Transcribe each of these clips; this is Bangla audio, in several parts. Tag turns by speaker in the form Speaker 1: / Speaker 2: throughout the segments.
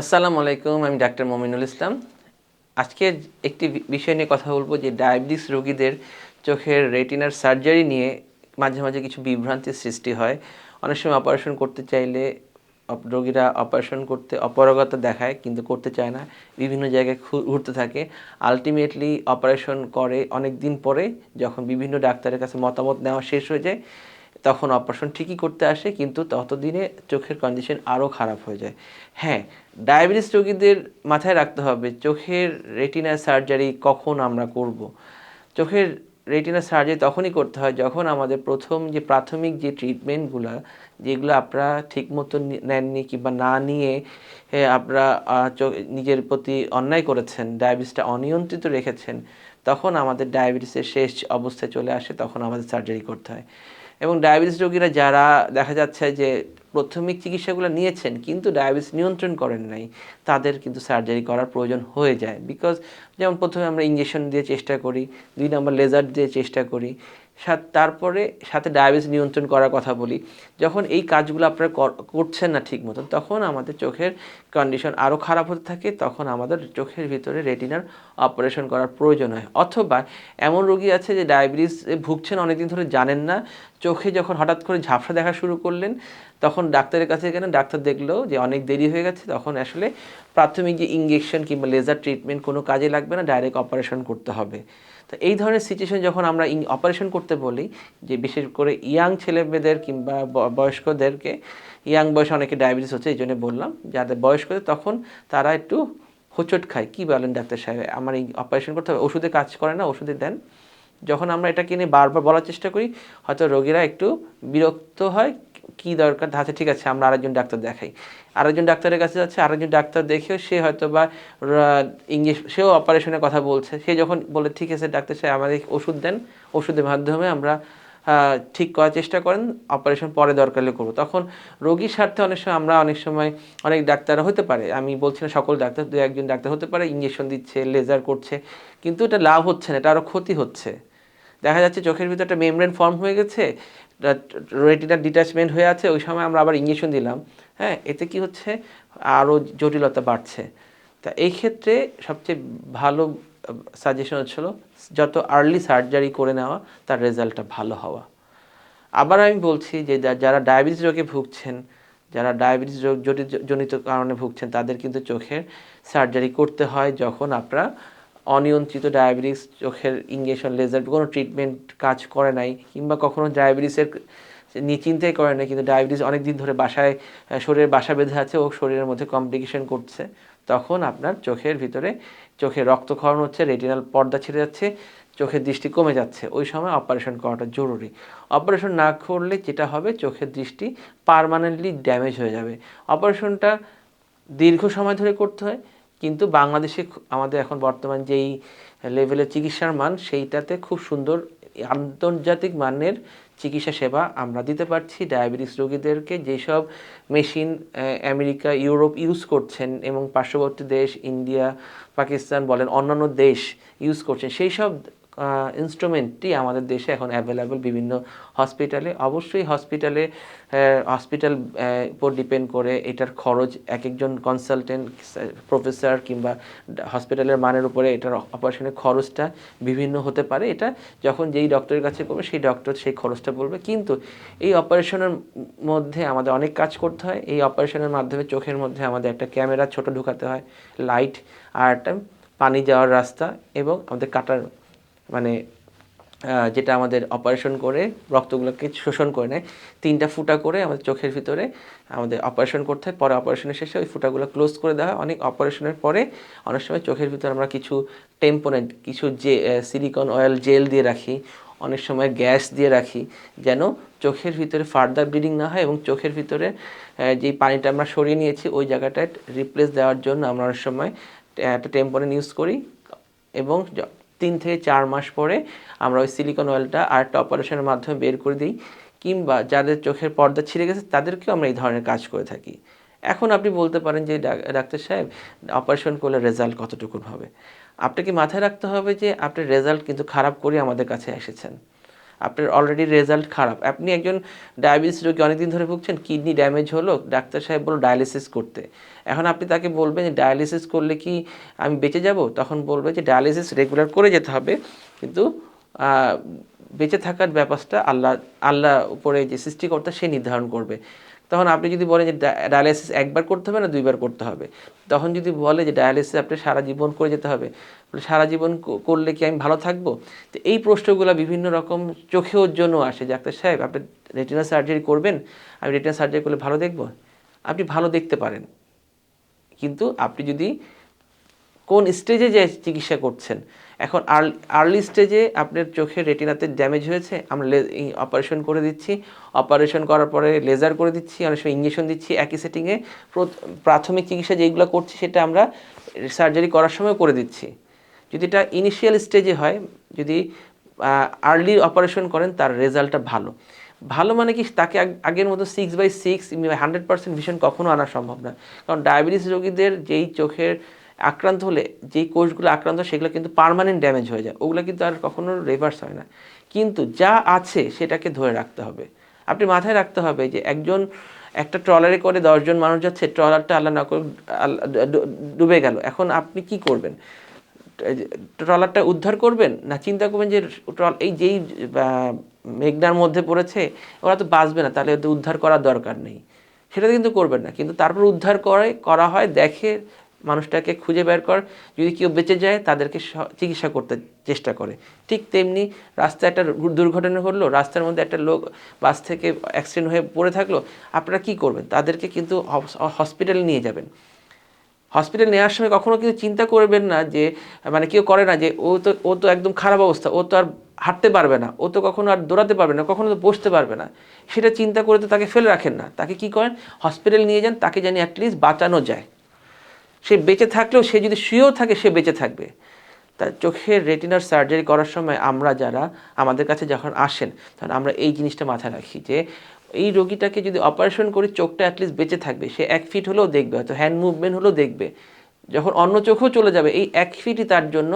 Speaker 1: আসসালামু আলাইকুম, আমি ডাক্তার মমিনুল ইসলাম। আজকে একটি বিষয় নিয়ে কথা বলব যে ডায়াবেটিস রোগীদের চোখের রেটিনার সার্জারি নিয়ে মাঝে মাঝে কিছু বিভ্রান্তির সৃষ্টি হয়। অনেক সময় অপারেশন করতে চাইলে রোগীরা অপারেশন করতে অপারগতা দেখায়, কিন্তু করতে চায় না। বিভিন্ন জায়গায় ঘুরতে থাকে। আলটিমেটলি অপারেশন করে অনেক দিন পরে যখন বিভিন্ন ডাক্তারের কাছে মতামত নেওয়া শেষ হয়ে যায় তখন অপারেশন ঠিকই করতে আসে, কিন্তু ততদিনে চোখের কন্ডিশন আরও খারাপ হয়ে যায়। হ্যাঁ ডায়াবেটিস রোগীদের মাথায় রাখতে হবে, চোখের রেটিনা সার্জারি কখন আমরা করব? চোখের রেটিনা সার্জারি তখনই করতে হয় যখন আমাদের প্রথম যে প্রাথমিক যে ট্রিটমেন্টগুলো যেগুলো আপনারা ঠিকমতো নেননি কিংবা না নিয়ে আপনারা নিজের প্রতি অন্যায় করেছেন ডায়াবেটিসটা অনিয়ন্ত্রিত রেখেছেন, তখন আমাদের ডায়াবেটিসের শেষ অবস্থায় চলে আসে, তখন আমাদের সার্জারি করতে হয়। এবং ডায়াবেটিস রোগীরা যারা দেখা যাচ্ছে যে প্রাথমিক চিকিৎসাগুলো নিয়েছেন, কিন্তু ডায়াবেটিস নিয়ন্ত্রণ করেন নাই। তাদের কিন্তু সার্জারি করার প্রয়োজন হয়ে যায়। বিকজ যেমন প্রথমে আমরা ইঞ্জেকশন দিয়ে চেষ্টা করি, দুই নম্বর লেজার দিয়ে চেষ্টা করি সাথ তারপরে সাথে ডায়াবেটিস নিয়ন্ত্রণ করার কথা বলি। যখন এই কাজগুলো আপনারা কর- করছেন না ঠিক মতন তখন আমাদের চোখের কন্ডিশন আরও খারাপ হতে থাকে, তখন আমাদের চোখের ভিতরে রেটিনার অপারেশন করার প্রয়োজন হয়। অথবা এমন রোগী আছে যে ডায়াবেটিস ভুগছেন, অনেকদিন ধরে জানেন না, চোখে যখন হঠাৎ করে ঝাপসা দেখা শুরু করলেন তখন ডাক্তারের কাছে গেলেন ডাক্তার দেখল যে অনেক দেরি হয়ে গেছে, তখন আসলে প্রাথমিক যে ইঞ্জেকশন কিংবা লেজার ট্রিটমেন্ট কোনো কাজে লাগবে না ডাইরেক্ট অপারেশন করতে হবে। তো এই ধরনের সিচুয়েশন যখন আমরা অপারেশন করতে বলি, যে বিশেষ করে ইয়াং ছেলে মেয়েদের কিংবা বয়স্কদেরকে ইয়াং বয়সে অনেকে ডায়াবেটিস হচ্ছে, এই জন্য বললাম, যাদের বয়স্কদের তখন তারা একটু হোঁচট খায়। কী বলেন ডাক্তার সাহেব? আমার এই অপারেশন করতে হবে, ওষুধে কাজ করে না, ওষুধে দেন। যখন আমরা এটাকে নিয়ে বারবার বলার চেষ্টা করি, হয়তো রোগীরা একটু বিরক্ত হয় কি দরকার? আচ্ছা ঠিক আছে, আমরা আরেকজন ডাক্তার দেখাই। আরেকজন ডাক্তারের কাছে যাচ্ছে, আরেকজন ডাক্তার দেখেও সে হয়তো বা ইংলিশ, সেও অপারেশনের কথা বলছে। সে যখন বলে, ঠিক আছে, ডাক্তার সাহেব আমাদের ওষুধ দেন। ওষুধের মাধ্যমে আমরা ঠিক করার চেষ্টা করেন, অপারেশন পরে দরকার করব। তখন রোগীর স্বার্থে অনেক সময়, আমরা অনেক সময় অনেক ডাক্তার হতে পারে। আমি বলছি না সকল ডাক্তার দু একজন ডাক্তার হতে পারে ইঞ্জেকশন দিচ্ছে, লেজার করছে, কিন্তু এটা লাভ হচ্ছে না, এটা আরও ক্ষতি হচ্ছে। দেখা যাচ্ছে চোখের ভিতরে একটা মেমব্রেন ফর্ম হয়ে গেছে রেটিনা ডিটাচমেন্ট হয়ে আছে, ওই সময় আমরা আবার ইঞ্জেকশন দিলাম। হ্যাঁ এতে কি হচ্ছে? আরও জটিলতা বাড়ছে। তা এই ক্ষেত্রে সবচেয়ে ভালো সাজেশন হচ্ছিল যত আর্লি সার্জারি করে নেওয়া, তার রেজাল্টটা ভালো হওয়া। আবার আমি বলছি যে যারা ডায়াবেটিস রোগে ভুগছেন, যারা ডায়াবেটিস রোগ জনিত কারণে ভুগছেন, তাদের কিন্তু চোখের সার্জারি করতে হয় যখন আপনারা অনিয়ন্ত্রিত ডায়াবেটিস চোখের ইঞ্জেকশন লেজার কোনো ট্রিটমেন্ট কাজ করে নাই কিংবা কখনো ডায়াবেটিসের নিয়ে চিন্তাই করে নাই কিন্তু ডায়াবেটিস অনেক দিন ধরে বাসায় আহ, শরীরে বাসা বেঁধে আছে ও শরীরের মধ্যে কমপ্লিকেশন করছে তখন আপনার চোখের ভিতরে চোখে রক্তক্ষরণ হচ্ছে রেটিনাল পর্দা ছিঁড়ে যাচ্ছে চোখের দৃষ্টি কমে যাচ্ছে ওই সময় অপারেশন করাটা জরুরি। অপারেশন না করলে যেটা হবে চোখের দৃষ্টি পার্মানেন্টলি ড্যামেজ হয়ে যাবে। অপারেশনটা দীর্ঘ সময় ধরে করতে হয় কিন্তু বাংলাদেশে আমাদের এখন বর্তমান যেই লেভেলের চিকিৎসার মান, সেইটাতে খুব সুন্দর আন্তর্জাতিক মানের চিকিৎসা সেবা আমরা দিতে পারছি। ডায়াবেটিস রোগীদেরকে যেসব মেশিন আমেরিকা, ইউরোপ ইউজ করছেন এবং পার্শ্ববর্তী দেশ, ইন্ডিয়া, পাকিস্তান বলেন অন্যান্য দেশ ইউজ করছেন সেই সব ইনস্ট্রুমেন্টটি আমাদের দেশে এখন অ্যাভেলেবল বিভিন্ন হসপিটালে অবশ্যই হসপিটালে হসপিটাল উপর ডিপেন্ড করে এটার খরচ এক একজন কনসালটেন্ট প্রফেসর কিংবা হসপিটালের মানের উপরে এটার অপারেশনের খরচটা বিভিন্ন হতে পারে। এটা যখন যেই ডক্টরের কাছে করবে, সেই ডক্টর সেই খরচটা বলবে। কিন্তু এই অপারেশনের মধ্যে আমাদের অনেক কাজ করতে হয়। এই অপারেশনের মাধ্যমে চোখের মধ্যে আমাদের একটা ক্যামেরা ছোট ঢুকাতে হয় লাইট আর একটা পানি যাওয়ার রাস্তা এবং আমাদের কাটার মানে যেটা আমাদের অপারেশন করে, রক্তগুলোকে শোষণ করে নেয়। তিনটা ফুটা করে আমাদের চোখের ভিতরে আমাদের অপারেশন করতে হয়। পরে অপারেশনের শেষে ওই ফুটাগুলো ক্লোজ করে দেওয়া হয়। অনেক অপারেশনের পরে অনেক সময় চোখের ভিতরে আমরা কিছু টেম্পোনেন্ট কিছু যে সিলিকন অয়েল জেল দিয়ে রাখি, অনেক সময় গ্যাস দিয়ে রাখি, যেন চোখের ভিতরে ফার্দার ব্লিডিং না হয় এবং চোখের ভিতরে যেই পানিটা আমরা সরিয়ে নিয়েছি, ওই জায়গাটায় রিপ্লেস দেওয়ার জন্য আমরা অনেক সময় একটা টেম্পোনেন্ট ইউজ করি এবং তিন থেকে চার মাস পরে আমরা ওই সিলিকন অয়েলটা আর একটা অপারেশনের মাধ্যমে বের করে দিই, কিংবা যাদের চোখের পর্দা ছিঁড়ে গেছে তাদেরকেও আমরা এই ধরনের কাজ করে থাকি। এখন আপনি বলতে পারেন যে ডাক- ডাক্তার সাহেব অপারেশন করলে রেজাল্ট কতটুকুন হবে? আপনাকে মাথায় রাখতে হবে যে আপনার রেজাল্ট কিন্তু খারাপ করে আমাদের কাছে এসেছেন। আপনার অলরেডি রেজাল্ট খারাপ। আপনি একজন ডায়াবেটিস রোগী অনেকদিন ধরে ভুগছেন কিডনি ড্যামেজ হলো, ডাক্তার সাহেব বলল ডায়ালিসিস করতে। এখন আপনি তাকে বলবেন যে ডায়ালিসিস করলে কি আমি বেঁচে যাব? তখন বলবে যে ডায়ালিসিস রেগুলার করে যেতে হবে। কিন্তু বেঁচে থাকার ব্যাপারটা আল্লাহ আল্লাহ উপরে যে সৃষ্টিকর্তা সে নির্ধারণ করবে। তখন আপনি যদি বলেন যে ডায়ালিসিস একবার করতে হবে না দুইবার করতে হবে? তখন যদি বলে যে ডায়ালিসিস আপনি সারা জীবন করে যেতে হবে সারা জীবন করলে কি আমি ভালো থাকব? তো এই প্রশ্নগুলো বিভিন্ন রকম চোখেও জন্য আসে। ডাক্তার সাহেব, আপনি রেটিনা সার্জারি করবেন? আমি রেটিনা সার্জারি করলে ভালো দেখব? আপনি ভালো দেখতে পারেন। কিন্তু আপনি যদি কোন স্টেজে যে চিকিৎসা করছেন এখন আর্লি স্টেজে আপনার চোখের রেটিনাতে ড্যামেজ হয়েছে, আমরা অপারেশন করে দিচ্ছি। অপারেশন করার পরে লেজার করে দিচ্ছি, অনেক সময় ইঞ্জেকশন দিচ্ছি, একই সেটিংয়ে প্রাথমিক চিকিৎসা যেগুলো করছি, সেটা আমরা সার্জারি করার সময় করে দিচ্ছি। যদি এটা ইনিশিয়াল স্টেজে হয়, যদি আর্লি অপারেশন করেন, তার রেজাল্টটা ভালো। ভালো মানে কি, তাকে আগ- আগের মতো six by six hundred percent vision কখনো আনা সম্ভব না। কারণ ডায়াবেটিস রোগীদের যেই চোখের আক্রান্ত হলে যেই কোষগুলো আক্রান্ত সেগুলো কিন্তু পারমানেন্ট ড্যামেজ হয়ে যায়। ওগুলো কিন্তু আর কখনো রিভার্স হয় না। কিন্তু যা আছে, সেটাকে ধরে রাখতে হবে। আপনি মাথায় রাখতে হবে যে একজন, একটা ট্রলারে করে দশজন মানুষ যাচ্ছে ট্রলারটা আল্লাহ না করে ডুবে গেল। এখন আপনি কি করবেন? ট্রলারটা উদ্ধার করবেন? না চিন্তা করবেন যে ট্রল এই যেই মেঘনার মধ্যে পড়েছে, ওরা তো বাঁচবে না, তাহলে উদ্ধার করার দরকার নেই। সেটা কিন্তু করবেন না। কিন্তু তারপর উদ্ধার করে, করা হয়, দেখে মানুষটাকে খুঁজে বের কর। যদি কেউ বেঁচে যায়, তাদেরকে চিকিৎসা করতে চেষ্টা করে। ঠিক তেমনি রাস্তায় একটা দুর্ঘটনা ঘটলো, রাস্তার মধ্যে একটা লোক বাস থেকে অ্যাক্সিডেন্ট হয়ে পড়ে থাকল, আপনারা কি করবেন? তাদেরকে কিন্তু হসপিটালে নিয়ে যাবেন। হসপিটাল নেওয়ার সময় কখনো কিন্তু চিন্তা করবেন না যে মানে কেউ করে না যে, ও তো ও তো একদম খারাপ অবস্থা, ও তো আর হাঁটতে পারবে না, ও তো কখনো আর দৌড়াতে পারবে না, কখনো তো বসতে পারবে না। সেটা চিন্তা করে তো তাকে ফেলে রাখেন না। তাকে কি করেন? হসপিটাল নিয়ে যান, তাকে জানি অ্যাটলিস্ট বাঁচানো যায়। সে বেঁচে থাকলেও, সে যদি শুয়েও থাকে, সে বেঁচে থাকবে। তার চোখের রেটিনার সার্জারি করার সময় আমরা যারা, আমাদের কাছে যখন আসেন, তখন আমরা এই জিনিসটা মাথায় রাখি যে, এই রোগীটাকে যদি অপারেশন করে, চোখটা অ্যাটলিস্ট বেঁচে থাকবে। সে এক ফিট হলেও দেখবে, হয়তো হ্যান্ড মুভমেন্ট হলেও দেখবে। যখন অন্য চোখেও চলে যাবে, এই এক ফিটই তার জন্য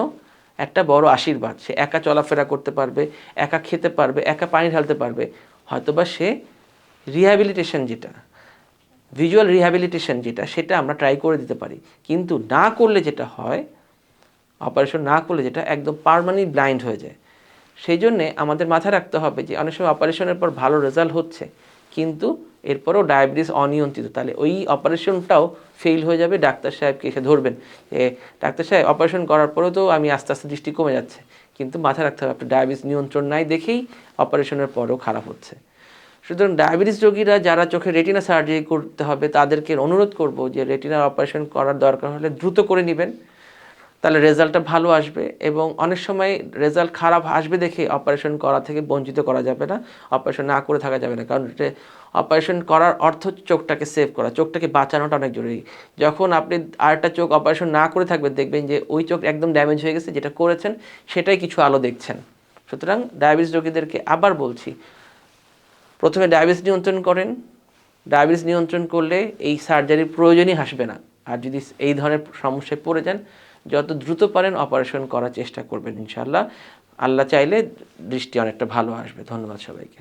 Speaker 1: একটা বড় আশীর্বাদ। সে একা চলাফেরা করতে পারবে, একা খেতে পারবে, একা পানি ঢালতে পারবে। হয়তোবা সে রিহ্যাবিলিটেশন যেটা ভিজুয়াল রিহ্যাবিলিটেশন যেটা, সেটা আমরা ট্রাই করে দিতে পারি। কিন্তু না করলে যেটা হয় অপারেশন না করলে যেটা একদম পারমানেন্ট ব্লাইন্ড হয়ে যায়। সেই জন্যে আমাদের মাথায় রাখতে হবে যে, অনেক সময় অপারেশনের পর ভালো রেজাল্ট হচ্ছে, কিন্তু এরপরও ডায়াবেটিস অনিয়ন্ত্রিত। তাহলে ওই অপারেশনটাও ফেল হয়ে যাবে ডাক্তার সাহেবকে এসে ধরবেন। যে ডাক্তার সাহেব অপারেশন করার পরেও তো আমি আস্তে আস্তে দৃষ্টি কমে যাচ্ছে। কিন্তু মাথায় রাখতে হবে, আপনার ডায়াবেটিস নিয়ন্ত্রণ নাই দেখেই অপারেশনের পরেও খারাপ হচ্ছে। সুতরাং ডায়াবেটিস রোগীরা যারা চোখে রেটিনা সার্জারি করতে হবে, তাদেরকে অনুরোধ করব যে রেটিনার অপারেশন করার দরকার হলে দ্রুত করে নেবেন। তাহলে রেজাল্টটা ভালো আসবে এবং অনেক সময় রেজাল্ট খারাপ আসবে দেখে অপারেশন করা থেকে বঞ্চিত করা যাবে না, অপারেশন না করে থাকা যাবে না। কারণ অপারেশন করার অর্থ চোখটাকে সেভ করা, চোখটাকে বাঁচানোটা অনেক জরুরি। যখন আপনি আরেকটা চোখ অপারেশন না করে থাকবেন, দেখবেন যে ওই চোখ একদম ড্যামেজ হয়ে গেছে, যেটা করেছেন সেটাই কিছু আলো দেখছেন। সুতরাং ডায়াবেটিস রোগীদেরকে আবার বলছি প্রথমে ডায়াবেটিস নিয়ন্ত্রণ করেন। ডায়াবেটিস নিয়ন্ত্রণ করলে এই সার্জারির প্রয়োজনই আসবে না। আর যদি এই ধরনের সমস্যায় পড়ে যান, যত দ্রুত পারেন অপারেশন করার চেষ্টা করবেন ইনশাল্লাহ আল্লাহ চাইলে দৃষ্টি অনেকটা ভালো আসবে। ধন্যবাদ সবাইকে।